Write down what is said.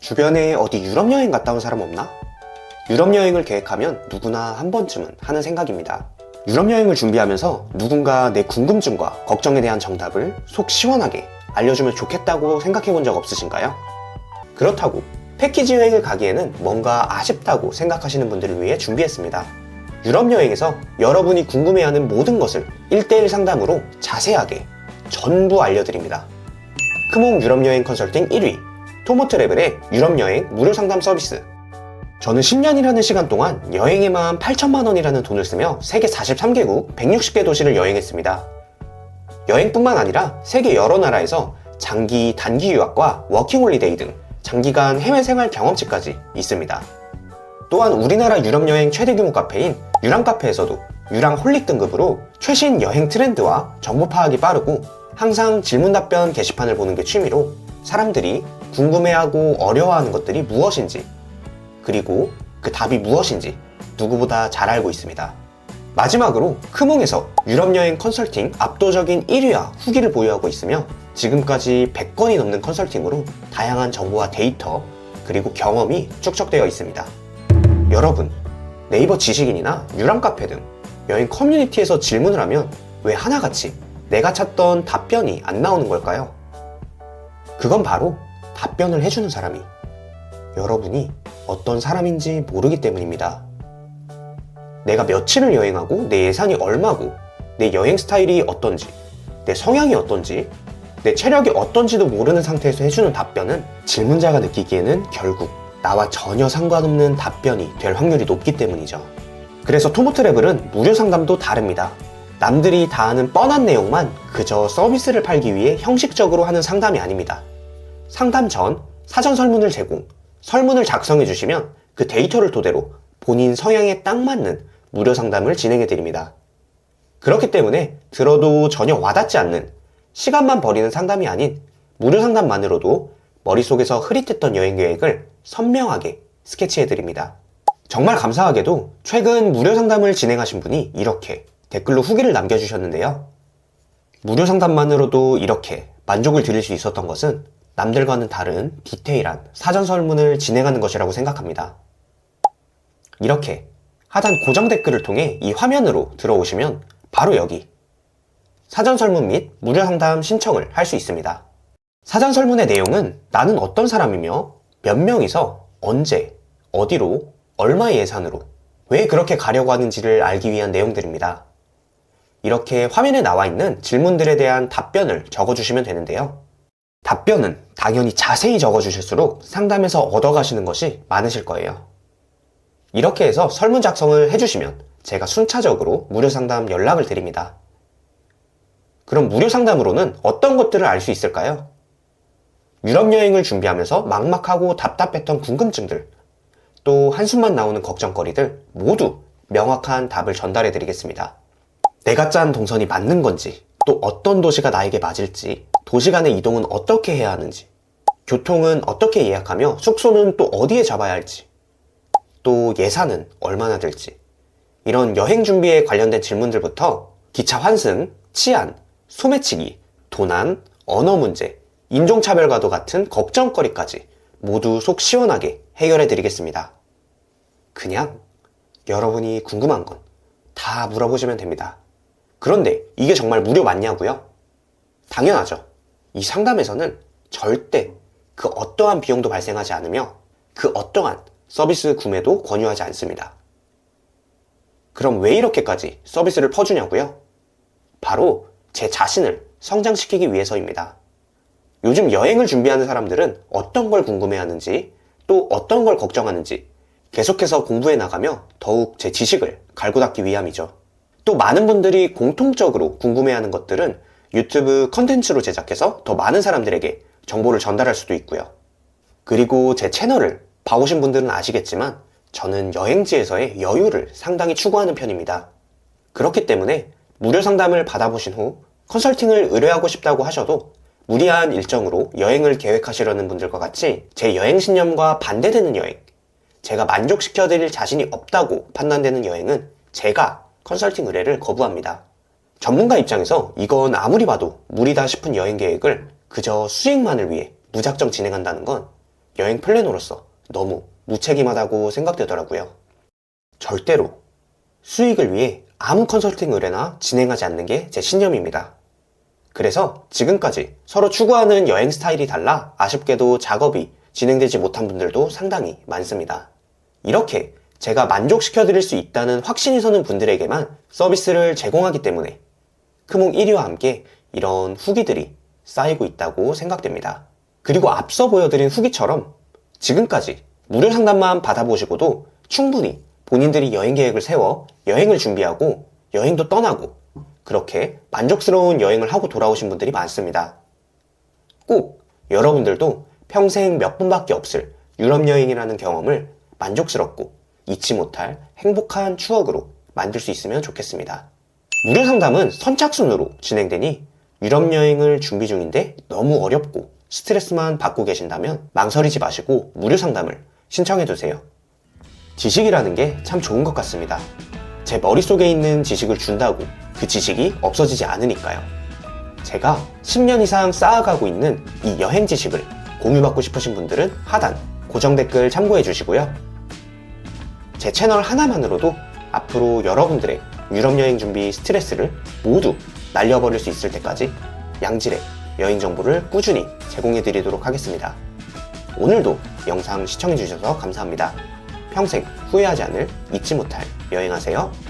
주변에 어디 유럽 여행 갔다 온 사람 없나? 유럽 여행을 계획하면 누구나 한 번쯤은 하는 생각입니다. 유럽 여행을 준비하면서 누군가 내 궁금증과 걱정에 대한 정답을 속 시원하게 알려주면 좋겠다고 생각해 본 적 없으신가요? 그렇다고 패키지 여행을 가기에는 뭔가 아쉽다고 생각하시는 분들을 위해 준비했습니다. 유럽 여행에서 여러분이 궁금해하는 모든 것을 1대1 상담으로 자세하게 전부 알려드립니다. 크몽 유럽 여행 컨설팅 1위 토모트래블의 유럽 여행 무료 상담 서비스 저는 10년이라는 시간 동안 여행에만 8천만 원이라는 돈을 쓰며 세계 43개국 160개 도시를 여행했습니다. 여행뿐만 아니라 세계 여러 나라에서 장기, 단기 유학과 워킹홀리데이 등 장기간 해외 생활 경험치까지 있습니다. 또한 우리나라 유럽 여행 최대 규모 카페인 유랑 카페에서도 유랑 홀릭 등급으로 최신 여행 트렌드와 정보 파악이 빠르고 항상 질문 답변 게시판을 보는 게 취미로 사람들이 궁금해하고 어려워하는 것들이 무엇인지 그리고 그 답이 무엇인지 누구보다 잘 알고 있습니다. 마지막으로 크몽에서 유럽 여행 컨설팅 압도적인 1위와 후기를 보유하고 있으며 지금까지 100건이 넘는 컨설팅으로 다양한 정보와 데이터 그리고 경험이 축적되어 있습니다. 여러분, 네이버 지식인이나 유람 카페 등 여행 커뮤니티에서 질문을 하면 왜 하나같이 내가 찾던 답변이 안 나오는 걸까요? 그건 바로 답변을 해주는 사람이 여러분이 어떤 사람인지 모르기 때문입니다. 내가 며칠을 여행하고 내 예산이 얼마고 내 여행 스타일이 어떤지 내 성향이 어떤지 내 체력이 어떤지도 모르는 상태에서 해주는 답변은 질문자가 느끼기에는 결국 나와 전혀 상관없는 답변이 될 확률이 높기 때문이죠. 그래서 토모트래블은 무료 상담도 다릅니다. 남들이 다 아는 뻔한 내용만 그저 서비스를 팔기 위해 형식적으로 하는 상담이 아닙니다. 상담 전 사전 설문을 제공, 설문을 작성해 주시면 그 데이터를 토대로 본인 성향에 딱 맞는 무료 상담을 진행해 드립니다. 그렇기 때문에 들어도 전혀 와닿지 않는 시간만 버리는 상담이 아닌 무료 상담만으로도 머릿속에서 흐릿했던 여행 계획을 선명하게 스케치해 드립니다. 정말 감사하게도 최근 무료 상담을 진행하신 분이 이렇게 댓글로 후기를 남겨주셨는데요. 무료 상담만으로도 이렇게 만족을 드릴 수 있었던 것은 남들과는 다른 디테일한 사전 설문을 진행하는 것이라고 생각합니다. 이렇게 하단 고정 댓글을 통해 이 화면으로 들어오시면 바로 여기 사전 설문 및 무료 상담 신청을 할 수 있습니다. 사전 설문의 내용은 나는 어떤 사람이며 몇 명이서 언제, 어디로, 얼마의 예산으로, 왜 그렇게 가려고 하는지를 알기 위한 내용들입니다. 이렇게 화면에 나와 있는 질문들에 대한 답변을 적어주시면 되는데요. 답변은 당연히 자세히 적어주실수록 상담에서 얻어가시는 것이 많으실 거예요. 이렇게 해서 설문 작성을 해주시면 제가 순차적으로 무료 상담 연락을 드립니다. 그럼 무료 상담으로는 어떤 것들을 알 수 있을까요? 유럽 여행을 준비하면서 막막하고 답답했던 궁금증들, 또 한숨만 나오는 걱정거리들 모두 명확한 답을 전달해 드리겠습니다. 내가 짠 동선이 맞는 건지, 또 어떤 도시가 나에게 맞을지, 도시 간의 이동은 어떻게 해야 하는지, 교통은 어떻게 예약하며 숙소는 또 어디에 잡아야 할지, 또 예산은 얼마나 들지, 이런 여행 준비에 관련된 질문들부터 기차 환승, 치안, 소매치기, 도난, 언어 문제, 인종차별과도 같은 걱정거리까지 모두 속 시원하게 해결해 드리겠습니다. 그냥 여러분이 궁금한 건 다 물어보시면 됩니다. 그런데 이게 정말 무료 맞냐고요? 당연하죠. 이 상담에서는 절대 그 어떠한 비용도 발생하지 않으며 그 어떠한 서비스 구매도 권유하지 않습니다. 그럼 왜 이렇게까지 서비스를 퍼주냐고요? 바로 제 자신을 성장시키기 위해서입니다. 요즘 여행을 준비하는 사람들은 어떤 걸 궁금해하는지 또 어떤 걸 걱정하는지 계속해서 공부해 나가며 더욱 제 지식을 갈고 닦기 위함이죠. 또 많은 분들이 공통적으로 궁금해하는 것들은 유튜브 컨텐츠로 제작해서 더 많은 사람들에게 정보를 전달할 수도 있고요. 그리고 제 채널을 봐오신 분들은 아시겠지만 저는 여행지에서의 여유를 상당히 추구하는 편입니다. 그렇기 때문에 무료 상담을 받아보신 후 컨설팅을 의뢰하고 싶다고 하셔도 무리한 일정으로 여행을 계획하시려는 분들과 같이 제 여행 신념과 반대되는 여행, 제가 만족시켜드릴 자신이 없다고 판단되는 여행은 제가 컨설팅 의뢰를 거부합니다. 전문가 입장에서 이건 아무리 봐도 무리다 싶은 여행 계획을 그저 수익만을 위해 무작정 진행한다는 건 여행 플래너로서 너무 무책임하다고 생각되더라고요. 절대로 수익을 위해 아무 컨설팅 의뢰나 진행하지 않는 게 제 신념입니다. 그래서 지금까지 서로 추구하는 여행 스타일이 달라 아쉽게도 작업이 진행되지 못한 분들도 상당히 많습니다. 이렇게 제가 만족시켜 드릴 수 있다는 확신이 서는 분들에게만 서비스를 제공하기 때문에 크몽 1위와 함께 이런 후기들이 쌓이고 있다고 생각됩니다. 그리고 앞서 보여드린 후기처럼 지금까지 무료 상담만 받아보시고도 충분히 본인들이 여행 계획을 세워 여행을 준비하고 여행도 떠나고 그렇게 만족스러운 여행을 하고 돌아오신 분들이 많습니다. 꼭 여러분들도 평생 몇 번밖에 없을 유럽 여행이라는 경험을 만족스럽고 잊지 못할 행복한 추억으로 만들 수 있으면 좋겠습니다. 무료 상담은 선착순으로 진행되니 유럽 여행을 준비 중인데 너무 어렵고 스트레스만 받고 계신다면 망설이지 마시고 무료 상담을 신청해 두세요. 지식이라는 게 참 좋은 것 같습니다. 제 머릿속에 있는 지식을 준다고 그 지식이 없어지지 않으니까요. 제가 10년 이상 쌓아가고 있는 이 여행 지식을 공유받고 싶으신 분들은 하단 고정 댓글 참고해 주시고요. 제 채널 하나만으로도 앞으로 여러분들의 유럽 여행 준비 스트레스를 모두 날려버릴 수 있을 때까지 양질의 여행 정보를 꾸준히 제공해 드리도록 하겠습니다. 오늘도 영상 시청해 주셔서 감사합니다. 평생 후회하지 않을 잊지 못할 여행하세요.